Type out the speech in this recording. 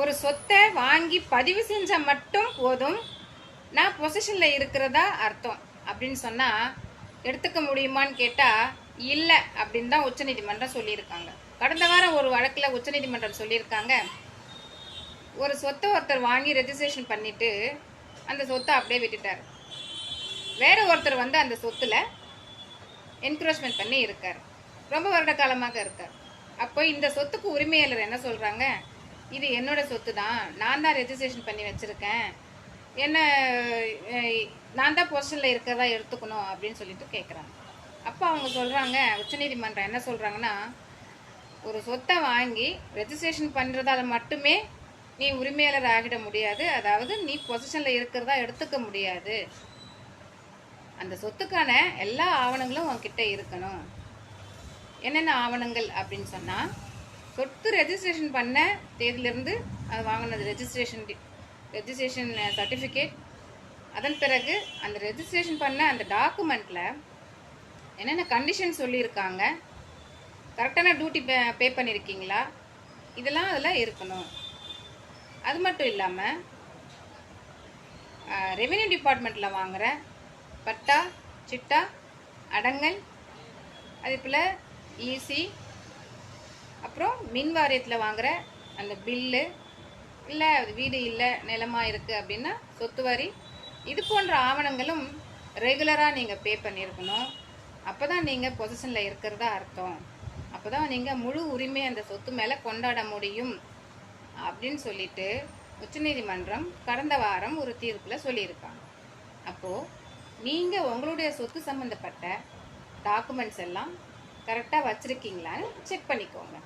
ஒரு சொத்தை வாங்கி பதிவு செஞ்சால் மட்டும் போதும். நான் பொசிஷனில் இருக்கிறதா அர்த்தம்? அப்படின்னு சொன்னால் எடுத்துக்க முடியுமான்னு கேட்டால் இல்லை அப்படின்னு தான் உச்சநீதிமன்றம் சொல்லியிருக்காங்க. கடந்த வாரம் ஒரு வழக்கில் உச்சநீதிமன்றம் சொல்லியிருக்காங்க. ஒரு சொத்தை ஒருத்தர் வாங்கி ரெஜிஸ்ட்ரேஷன் பண்ணிவிட்டு அந்த சொத்தை அப்படியே விட்டுட்டார். வேறு ஒருத்தர் வந்து அந்த சொத்தில் என்க்ரோச்மெண்ட் பண்ணி இருக்கார். ரொம்ப வருட காலமாக இருக்கார். அப்போ இந்த சொத்துக்கு உரிமையாளர் என்ன சொல்கிறாங்க இது என்னோட சொத்து தான் நான் தான் ரெஜிஸ்ட்ரேஷன் பண்ணி வச்சுருக்கேன். என்ன நான் தான் பொசிஷனில் இருக்கிறதா எடுத்துக்கணும் அப்படின்னு சொல்லிட்டு கேட்குறாங்க அப்போ அவங்க சொல்கிறாங்க உச்சநீதிமன்றம் என்ன சொல்கிறாங்கன்னா ஒரு சொத்தை வாங்கி ரெஜிஸ்ட்ரேஷன் பண்ணுறதால மட்டுமே நீ உரிமையாளர் ஆகிட முடியாது. அதாவது நீ பொசிஷனில் இருக்கிறதா எடுத்துக்க முடியாது. அந்த சொத்துக்கான எல்லா ஆவணங்களும் உங்ககிட்ட இருக்கணும். என்னென்ன ஆவணங்கள் அப்படின்னு சொன்னால் சொத்து ரெஜிஸ்ட்ரேஷன் பண்ண தேதியிலிருந்து அது வாங்கினது ரெஜிஸ்ட்ரேஷன் ரெஜிஸ்ட்ரேஷன் சர்டிஃபிகேட் அதன் பிறகு அந்த ரெஜிஸ்ட்ரேஷன் பண்ண அந்த டாக்குமெண்ட்டில் என்னென்ன கண்டிஷன் சொல்லியிருக்காங்க? கரெக்டான டியூட்டி பே பே பண்ணியிருக்கீங்களா இதெல்லாம் அதில் இருக்கணும். அது மட்டும் இல்லாமல் ரெவென்யூ டிபார்ட்மெண்ட்டில் வாங்குகிற பட்டா சிட்டா அடங்கல் அதே போல் ஈசி அப்புறம் மின் வாரியத்தில் வாங்குகிற அந்த பில்லு இல்லை அது வீடு இல்லை நிலமாக இருக்குது அப்படின்னா சொத்து வரி. இது போன்ற ஆவணங்களும் ரெகுலராக நீங்கள் பே பண்ணியிருக்கணும் அப்போ தான் நீங்கள் பொசிஷனில் இருக்கிறதா அர்த்தம். அப்போ தான் நீங்கள் முழு உரிமை அந்த சொத்து மேலே கொண்டாட முடியும் அப்படின்னு சொல்லிட்டு உச்சநீதிமன்றம் கடந்த வாரம் ஒரு தீர்ப்பில் சொல்லியிருக்காங்க. அப்போது நீங்கள் உங்களுடைய சொத்து சம்மந்தப்பட்ட டாக்குமெண்ட்ஸ் எல்லாம் கரெக்டாக வச்சுருக்கீங்களான்னு செக் பண்ணிக்கோங்க.